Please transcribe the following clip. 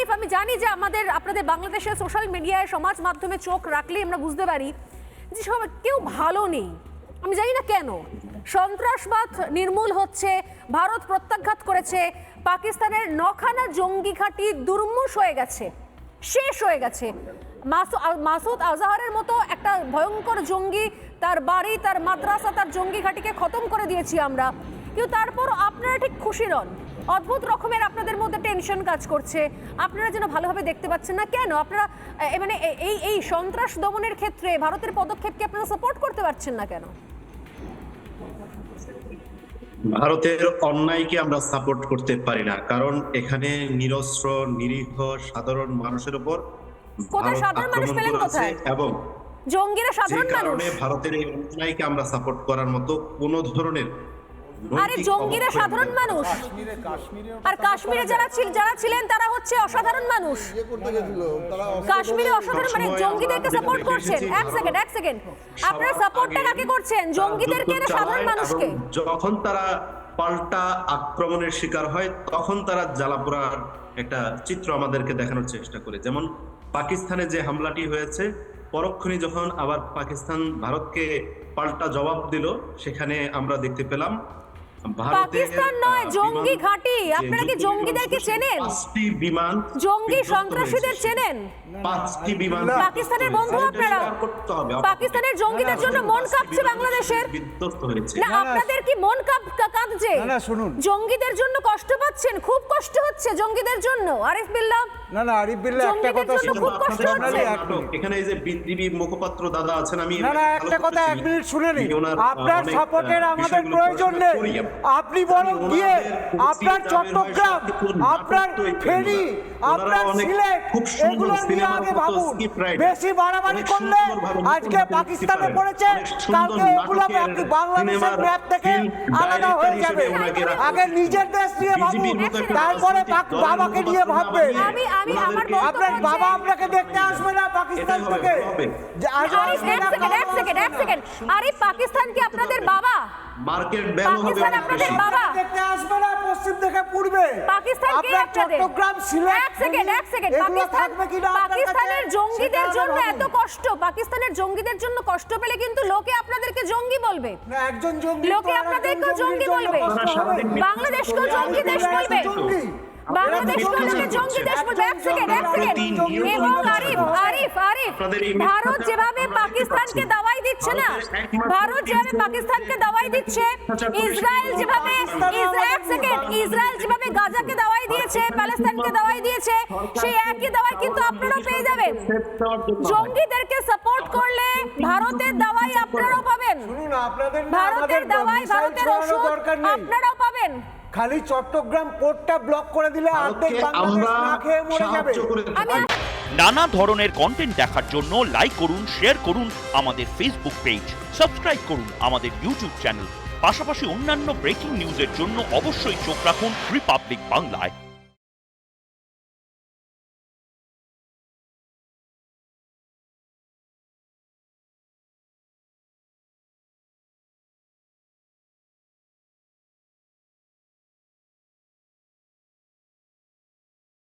আরিফ, আমি জানি যে আমাদের, আপনাদের বাংলাদেশের সোশ্যাল মিডিয়ায় সমাজ মাধ্যমে চোখ রাখলেই আমরা বুঝতে পারি যে সব কেউ ভালো নেই। আমি জানি না কেন। সন্ত্রাসবাদ নির্মূল হচ্ছে, ভারত প্রত্যাঘাত করেছে, পাকিস্তানের নখানা জঙ্গি ঘাঁটি দুর্মুষ হয়ে গেছে, শেষ হয়ে গেছে। মাসু- মাসুদ আজহারের মতো একটা ভয়ঙ্কর জঙ্গি, তার বাড়ি, তার মাদ্রাসা, তার জঙ্গি ঘাঁটিকে খতম করে দিয়েছি আমরা। কিন্তু তারপরও আপনারা ঠিক খুশি নন। অদ্ভুত রকমের আপনাদের মধ্যে টেনশন কাজ করছে। আপনারা যেন ভালোভাবে দেখতে পাচ্ছেন না। কেন? আপনারা মানে এই এই সন্ত্রাস দমনের ক্ষেত্রে ভারতের পদক্ষেপকে আপনারা সাপোর্ট করতে পারছেন না কেন? ভারতের অন্যায়কে আমরা সাপোর্ট করতে পারি না। কারণ এখানে নিরস্ত্র নিরীহ সাধারণ মানুষের উপর? এবং জঙ্গিরা সাধারণ মানুষ কারণে ভারতের এই অন্যায়কে আমরা সাপোর্ট করার মতো কোনো ধরনের আরে জঙ্গিরা সাধারণ মানুষ। আর কাশ্মীরে যারা ছিল যারা ছিলেন তারা হচ্ছে অসাধারণ মানুষ। ইয়ে কাশ্মীরে অসাধারণ মানে জঙ্গিদেরকে সাপোর্ট করছেন। এক সেকেন্ড এক সেকেন্ড আপনারা সাপোর্টটা কাকে করছেন? জঙ্গিদেরকে না সাধারণ মানুষকে? যখন তারা পাল্টা আক্রমণের শিকার হয় তখন তারা জ্বালাপোড়ার একটা চিত্র আমাদেরকে দেখানোর চেষ্টা করে। যেমন পাকিস্তানে যে হামলাটি হয়েছে পরক্ষণে যখন আবার পাকিস্তান ভারতকে পাল্টা জবাব দিল সেখানে আমরা দেখতে পেলাম পাকিস্তান নয়, জঙ্গি ঘাঁটি। আপনারা কি জঙ্গিদেরকে চেনেন? পাঁচটি বিমান জঙ্গি সন্ত্রাসীদের চেনেন? পাঁচটি বিমান পাকিস্তানের বন্ধু আপনারা। পাকিস্তানের জঙ্গিদের জন্য মন কাঁপছে বাংলাদেশের না আপনাদের কি মন কাঁপ কা- না, না, শুনুন। জঙ্গিদের জন্য কষ্ট পাচ্ছেন? খুব কষ্ট হচ্ছে জঙ্গিদের জন্য। আরিফ বিল্লাহ না না আরিফ বিল্লাহ একটা কথা হচ্ছে। এখানে এই যে বিদ্রোহী মুখপাত্র দাদা আছেন আমি না না একটা কথা এক মিনিট শুনে নিন। ওনার, আপনার সাপোর্টের আমাদের প্রয়োজন নেই। আপনি বরং গিয়ে আপনার চট্টগ্রাম আপনার না। আপনার সিলেট এগুলো নিয়ে আগে ভাবুন। বেশি বাড়াবাড়ি করলে আজকে পাকিস্তানে পড়েছে কালকে এগুলো আপনি বাংলাদেশের ম্যাপ থেকে আলাদা হয়ে যাবে। আগে নিজের দেশ নিয়ে ভাবুন তারপরে বাবাকে নিয়ে বক্তব্য আপনার বাবা আপনাকে দেখতে আসবে না পাকিস্তান থেকে। আরিফ পাকিস্তান কি আপনাদের বাবা? মার্কেট ভ্যালু হবে আপনাদের বাবা। দেখতে আসবে না পশ্চিম থেকে পূর্বে পাকিস্তান কে আপনাদের? চট্টগ্রাম সিলেট এক সেকেন্ড এক সেকেন্ড পাকিস্তান? পাকিস্তানের জঙ্গিদের জন্য এত কষ্ট। পাকিস্তানের জঙ্গিদের জন্য কষ্ট পেলে কিন্তু লোকে আপনাদেরকে জঙ্গি বলবে। না একজন জঙ্গি লোকে জঙ্গির জঙ্গি বলবে। কথা জঙ্গি দেশ বলে বলবে। জঙ্গি। বাংলাদেশকে জঙ্গি দেশ বলবে। এক সেকেন্ড এক সেকেন্ড এবং আরিফ আরিফ আরিফ। আপনাদের এই মিথ্যাটা ভারত যেভাবে পাকিস্তানকে দাওয়াই দিচ্ছে না ভারত যেভাবে পাকিস্তানকে দাওয়াই দিচ্ছে ইসরায়েল যেভাবে এক সেকেন্ড ইসরায়েল যেভাবে গাজাকে দাওয়াই দিয়েছে প্যালেস্তাইনকে দাওয়াই দিয়েছে। সেই একই দাওয়াই কিন্তু আপনারাও পেয়ে যাবেন। জঙ্গিদেরকে সাপোর্ট করলে ভারতের দাওয়াই আপনারাও পাবেন। ভারতের দাওয়াই ভারতের ওষুধ আপনারাও পাবেন খালি চট্টগ্রাম পোর্টটা ব্লক করে দিলে অর্ধেক বাংলাদেশ না খেয়ে মরে যাবে। নানা ধরনের কন্টেন্ট দেখার জন্য লাইক করুন শেয়ার করুন আমাদের ফেসবুক পেজ সাবস্ক্রাইব করুন আমাদের ইউটিউব চ্যানেল পাশাপাশি অন্যান্য ব্রেকিং নিউজের জন্য অবশ্যই চোখ রাখুন রিপাবলিক বাংলায়